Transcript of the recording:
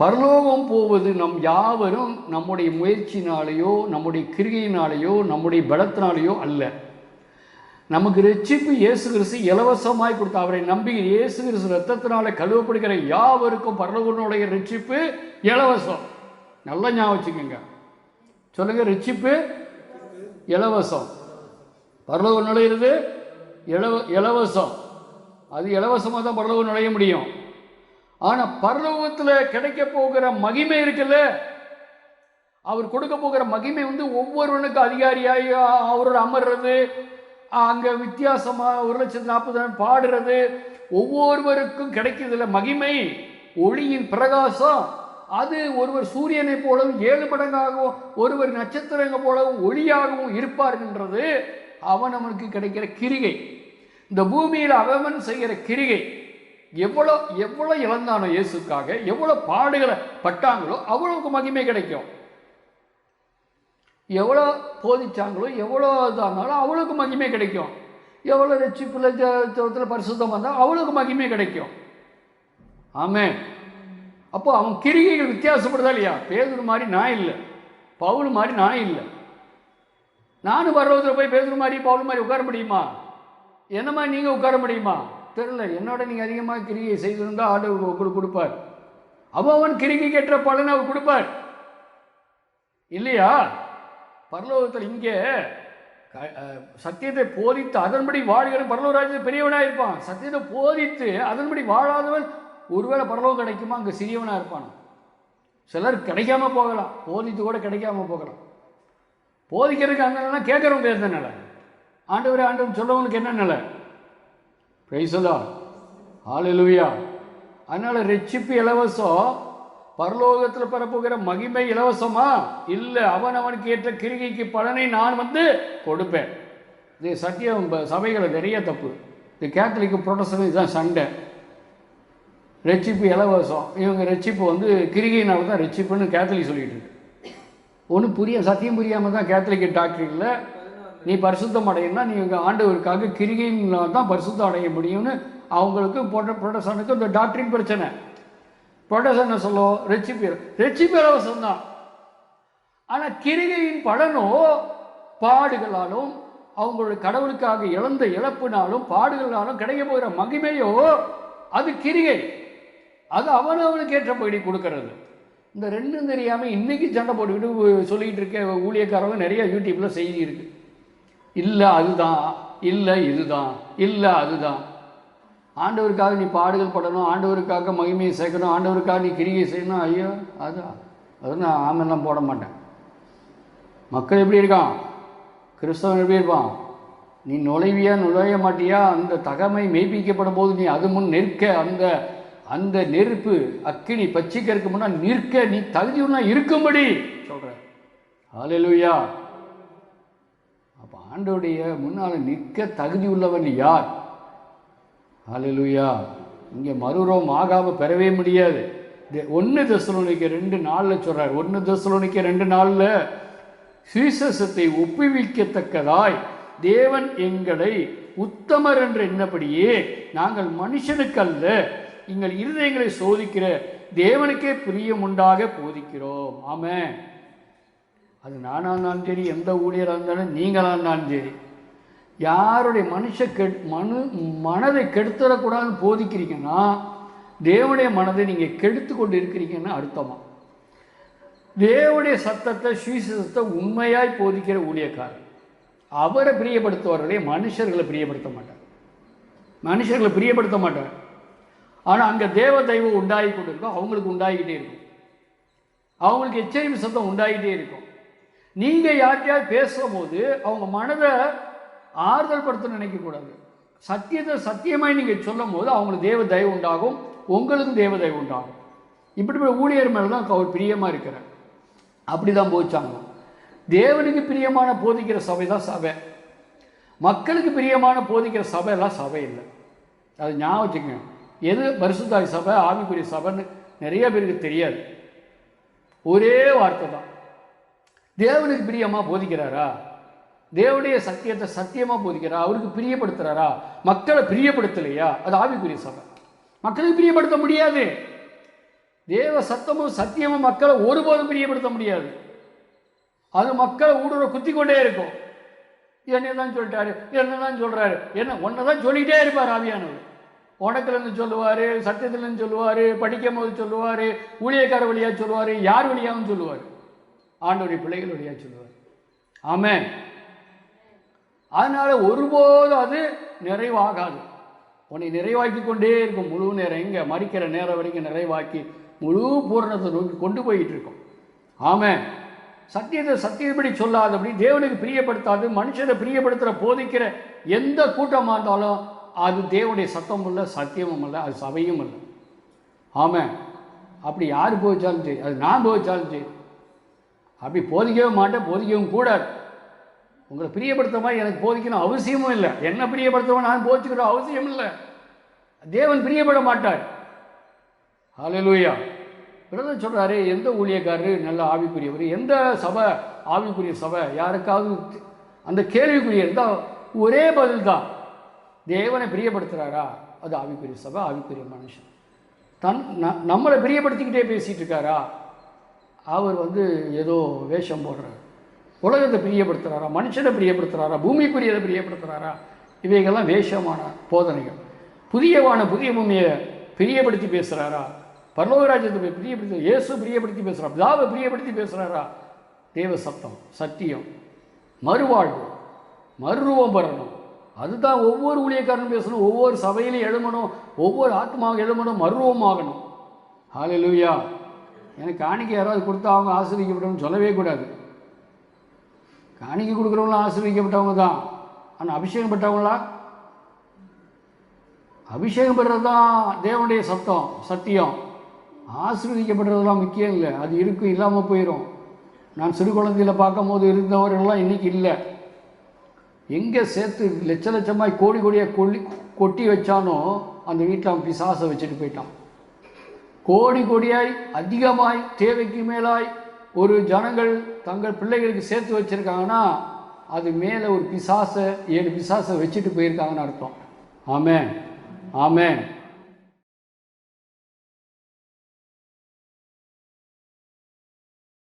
பரலோகம் போவது நம் யாவரும் நம்முடைய முயற்சினாலேயோ நம்முடைய கிரிகையினாலேயோ நம்முடைய பலத்தினாலேயோ அல்ல. நமக்கு ரட்சிப்பு இயேசு கிறிஸ்து இலவசமாய் கொடுத்த அவரை நம்பி இயேசு கிறிஸ்து ரத்தத்தினால கழுவப்படுகிற யாவருக்கும் பரலோகனுடைய ரட்சிப்பு இலவசம். நல்லா ஞாபகம் வச்சுக்கோங்க. சொல்லுங்க ரட்சிப்பு இலவசம். பரலோகம் நுழையிறது இலவ இலவசம். அது இலவசமாக தான் பரலோகம் நுழைய முடியும். ஆனால் பரலோகத்தில் கிடைக்க போகிற மகிமை இருக்குல்ல? அவர் கொடுக்க போகிற மகிமை வந்து ஒவ்வொருவனுக்கு அதிகாரியாக அவரோட அமர்றது அங்கே வித்தியாசமாக ஒரு லட்சத்து நாற்பது பாடுறது ஒவ்வொருவருக்கும் கிடைக்கிறதுல மகிமை ஒளியின் பிரகாசம். அது ஒருவர் சூரியனை போலவும் ஏழு மடங்காகவும் ஒருவர் நட்சத்திரங்கள் போலவும் ஒளியாகவும் இருப்பார்கின்றது அவன் அவனுக்கு கிடைக்கிற கிரிகை. இந்த பூமியில் அவன் செய்கிற கிரிகை. எவ்வளோ எவ்வளோ இழந்தானோ இயேசுக்காக எவ்வளோ பாடுகளை பட்டாங்களோ அவ்வளவுக்கு மகிமை கிடைக்கும். எவ்வளோ போதிச்சாங்களோ எவ்வளோ இதானாலும் அவளுக்கு மகிமை கிடைக்கும். எவ்வளோ ரட்சிப்பில் ஜத்தில் பரிசுத்தம் வந்தால் அவளுக்கு மகிமை கிடைக்கும். ஆமே அப்போ அவன் கிரிகைகள் வித்தியாசப்படுதா இல்லையா? பேதுரு மாதிரி நான் இல்லை. பவுல் மாதிரி நான் இல்லை. நானும் பர்வத்தில் போய் பேதுரு மாதிரி பவுல் மாதிரி உட்கார முடியுமா? என்ன மாதிரி நீங்கள் உட்கார முடியுமா? தெரில என்னோட நீங்கள் அதிகமாக கிரிகை செய்திருந்தால் ஆண்டவர் உங்களுக்கு கொடுப்பார். அவன் அவன் கிரிகை கேட்ட பலனை அவர் கொடுப்பார். இல்லையா? பரலோகத்தில் இங்கே சத்தியத்தை போதித்து அதன்படி வாழ்கிற பரலோகராஜ்யத்தில் பெரியவனாக இருப்பான். சத்தியத்தை போதித்து அதன்படி வாழாதவன் ஒருவேளை பரலோகம் கிடைக்குமா? அங்கே சிறியவனாக இருப்பான். சிலர் கிடைக்காம போகலாம். போதித்து கூட கிடைக்காம போகலாம். போதிக்கிறதுக்கு அங்கே கேட்குறவங்க எந்த நிலை? ஆண்டவர் ஆண்டவன் சொல்லவனுக்கு என்ன நிலை? பிரைசலா ஹalleluya அதனால் ரட்சிப்பு இலவசம் பரலோகத்தில் பெறப்போகிற மகிமை இலவசமா? இல்லை அவன் அவனுக்கு ஏற்ற கிரிகைக்கு பலனை நான் வந்து கொடுப்பேன். இது சத்தியம் சபைகளை நிறைய தப்பு. இது கேத்தலிக்கு புரோட்டஸ்டன் இதுதான் சண்டை. ரட்சிப்பு இலவசம். இவங்க ரட்சிப்பு வந்து கிரிகையினால தான் ரட்சிப்புன்னு கேத்தலிக் சொல்லிட்டு இருக்கு. ஒன்றும் புரிய சத்தியம் புரியாமல் தான் கேத்தலிக் டாக்டரில் நீ பரிசுத்தம் அடையணும்னா நீ உங்கள் ஆண்டவருக்காக கிரிகையினால் தான் பரிசுத்தம் அடைய முடியும்னு அவங்களுக்கு போட்ட புரோட்டஸ்டனுக்கு இந்த டாக்டரின் பிரச்சனை. புரோட்டஸ்டன் என்ன சொல்லும் ரட்சிப்பு ரட்சிப்பு தான் ஆனால் கிரிகையின் பலனோ பாடுகளாலும் அவங்களுடைய கடவுளுக்காக இழந்த இழப்பினாலும் பாடுகளாலும் கிடைக்க போகிற மகிமையோ அது கிரிகை. அது அவன் அவனுக்கு ஏற்றபடி கொடுக்கறது. இந்த ரெண்டும் தெரியாமல் இன்றைக்கி சண்டை போட்டுக்கிட்டு சொல்லிக்கிட்டு இருக்க ஊழியக்காரங்க நிறைய யூடியூப்பில் செய்தி இருக்குது இல்லை அதுதான் இல்லை இதுதான் இல்லை அதுதான். ஆண்டவருக்காக நீ பாடுகள் படணும் ஆண்டவருக்காக மகிமையை சேர்க்கணும் ஆண்டவருக்காக நீ கிரிகை செய்யணும் ஐயோ அதுதான் அது நான் ஆமெல்லாம் போட மாட்டேன். மக்கள் எப்படி இருக்கான்? கிறிஸ்தவன் எப்படி இருப்பான்? நீ நுழைவியா நுழைய மாட்டியா? அந்த தகமை மெய்ப்பிக்கப்படும் போது நீ அது முன் நிற்க அந்த அந்த நெருப்பு அக்கினி பச்சிக்கிறதுக்கு முன்னா நிற்க நீ தகுதியுள்ளா இருக்கும்படி. ஹalleluya. அப்போ ஆண்டோடைய முன்னால் நிற்க தகுதி உள்ளவன் யார்? அலலுயா இங்கே மறுரோம் ஆகாமல் பெறவே முடியாது. ஒன்று தசலோனிக்க ரெண்டு நாளில் சொல்கிறார் ஒன்று தசலோனிக்க ரெண்டு நாளில் சுவிசேஷத்தை ஒப்புவிக்கத்தக்கதாய் தேவன் எங்களை உத்தமர் என்று என்னபடியே நாங்கள் மனுஷனுக்கல்ல எங்கள் இருதயங்களை சோதிக்கிற தேவனுக்கே பிரியம் உண்டாக போதிக்கிறோம். ஆமாம் அது நானாக இருந்தாலும் சரி எந்த ஊழியராக இருந்தாலும் நீங்களாக இருந்தாலும் சரி. யாருடைய மனுஷ கெட் மனு மனதை கெடுத்துடக்கூடாதுன்னு போதிக்கிறீங்கன்னா தேவனுடைய மனதை நீங்கள் கெடுத்து கொண்டு இருக்கிறீங்கன்னு அர்த்தமாக தேவனுடைய சத்தத்தை சுவிசேஷத்தை உண்மையாய் போதிக்கிற ஊழியக்காரர். அவரை பிரியப்படுத்துவார்களே மனுஷர்களை பிரியப்படுத்த மாட்டார். மனுஷர்களை பிரியப்படுத்த மாட்டார். ஆனால் அங்கே தேவ தெய்வம் உண்டாகி கொண்டு இருக்கும் அவங்களுக்கு உண்டாகிக்கிட்டே இருக்கும். அவங்களுக்கு எச்சரிப்பு சத்தம் உண்டாகிட்டே இருக்கும். நீங்கள் யார்கிட்டயாவது பேசும்போது அவங்க மனதை ஆறுதல் படுத்த நினைக்கக்கூடாது. சத்தியத்தை சத்தியமாய் நீங்கள் சொல்லும் போது அவங்களுக்கு தேவ தயவு உண்டாகும் உங்களுக்கும் தேவ தயவு உண்டாகும். இப்படிப்பட்ட ஊழியர் மேலே தான் அவர் பிரியமாக இருக்கிறார். அப்படி தான் போச்சாங்க. தேவனுக்கு பிரியமான போதிக்கிற சபை தான் சபை. மக்களுக்கு பிரியமான போதிக்கிற சபையெல்லாம் சபை இல்லை. அது ஞாபகம் வச்சுக்கங்க. எது பரிசுத்தாய் சபை ஆவிக்குரிய சபைன்னு நிறைய பேருக்கு தெரியாது. ஒரே வார்த்தை தான். தேவனுக்கு பிரியமாக போதிக்கிறாரா? தேவனுடைய சத்தியத்தை சத்தியமாக போதிக்கிறாரா? அவருக்கு பிரியப்படுத்துகிறாரா மக்களை பிரியப்படுத்தலையா? அது ஆவிக்குரிய சபை. மக்களுக்கு பிரியப்படுத்த முடியாது. தேவ சத்தமும் சத்தியமும் மக்களை ஒருபோதும் பிரியப்படுத்த முடியாது. அது மக்களை ஊடுருவ குத்தி கொண்டே இருக்கும். என்ன தான் சொல்லிட்டாரு என்ன தான் சொல்கிறாரு என்ன ஒன்றை தான் சொல்லிகிட்டே இருப்பார் ஆவியானவர். உனக்குலேருந்து சொல்லுவார் சத்தியத்துலேருந்து சொல்லுவார் படிக்கும் போது சொல்லுவார் ஊழியக்கார வழியாக சொல்லுவார் யார் வழியாகவும் சொல்லுவார். ஆண்டோடைய பிள்ளைகள் வழியாக சொல்லுவார். ஆமே அதனால் ஒருபோதும் அது நிறைவாகாது. உன்னை நிறைவாக்கி கொண்டே இருக்கும் முழு நேரம் எங்கே மறிக்கிற நேரம் வரைக்கும் நிறைவாக்கி முழு பூரணத்தை நோக்கி கொண்டு போயிட்டு இருக்கும். ஆமே சத்தியத்தை சத்தியப்படி சொல்லாதபடி தேவனுக்கு பிரியப்படுத்தாது மனுஷனை பிரியப்படுத்துகிற போதிக்கிற எந்த கூட்டமாக இருந்தாலும் அது தேவனுடைய சத்தமும் இல்லை சத்தியமும் இல்லை அது சபையும் இல்லை. ஆமாம் அப்படி யார் போதிச்சாலும் சரி அது நான் போதிச்சாலும் சரி அப்படி போதிக்கவே மாட்டேன் போதிக்கவும் கூடாது. உங்களை பிரியப்படுத்த மாதிரி எனக்கு போதிக்கணும் அவசியமும் இல்லை. என்ன பிரியப்படுத்தவோ நான் போதிச்சுக்கிற அவசியம் இல்லை. தேவன் பிரியப்பட மாட்டார். ஹalleluya பிரதர் சொல்கிறாரு எந்த ஊழியக்காரரு நல்ல ஆவிக்குரியவர்? எந்த சபை ஆவிக்குரிய சபை? யாருக்காவது அந்த கேள்விக்குரிய இருந்தால் ஒரே பதில் தான். தேவனை பிரியப்படுத்துகிறாரா அது ஆவிக்குரிய சபை ஆவிக்குரிய மனுஷன். தன் ந- நம்மளை பிரியப்படுத்திக்கிட்டே பேசிகிட்டு இருக்காரா? அவர் வந்து ஏதோ வேஷம் போடுறார். உலகத்தை பிரியப்படுத்துகிறாரா மனுஷனை பிரியப்படுத்துகிறாரா பூமிக்குரியதை பிரியப்படுத்துகிறாரா இவைகள்லாம் வேஷமான போதனைகள். புதியவான புதிய பூமியை பிரியப்படுத்தி பேசுகிறாரா பரலோகராஜ்யத்தை பிரியப்படுத்தி இயேசு பிரியப்படுத்தி பேசுகிறார் பிதாவை பிரியப்படுத்தி பேசுகிறாரா தேவ சத்தம் சத்தியம் மறுவாழ்வு மறுரூபம் பெறணும். அதுதான் ஒவ்வொரு ஊழியக்காரனும் பேசணும் ஒவ்வொரு சபையிலையும் எழுமணும் ஒவ்வொரு ஆத்மாவும் எழுமணும் மறுரூபமாகணும். ஹalleluya. எனக்கு காணிக்கை யாராவது கொடுத்தா அவங்க ஆசிரியப்பட்டவங்க சொல்லவே கூடாது. காணிக்கை கொடுக்குறவங்களாம் ஆசிரியப்பட்டவங்க தான் ஆனால் அபிஷேகம் பெற்றவங்களா? அபிஷேகம் பெறுறது தான் தேவனுடைய சத்தம் சத்தியம். ஆசிர்வதிக்கப்படுறதுலாம் முக்கியம் இல்லை. அது இருக்கும் இல்லாமல் போயிடும் நான் சிறு குழந்தையில் பார்க்கும்போது இருந்தவர்கள்லாம் இன்றைக்கி இல்லை. எங்கே சேர்த்து லட்ச லட்சமாய் கோடி கோடியாக கொள்ளி கொட்டி வச்சானோ அந்த வீட்டில் அவன் பிசாசை வச்சுட்டு போயிட்டான். கோடி கோடியாய் அதிகமாய் தேவைக்கு மேலாய் ஒரு ஜனங்கள் தங்கள் பிள்ளைகளுக்கு சேர்த்து வச்சிருக்காங்கன்னா அது மேலே ஒரு பிசாசை ஏழு பிசாசை வச்சுட்டு போயிருக்காங்கன்னு அர்த்தம். ஆமே ஆமே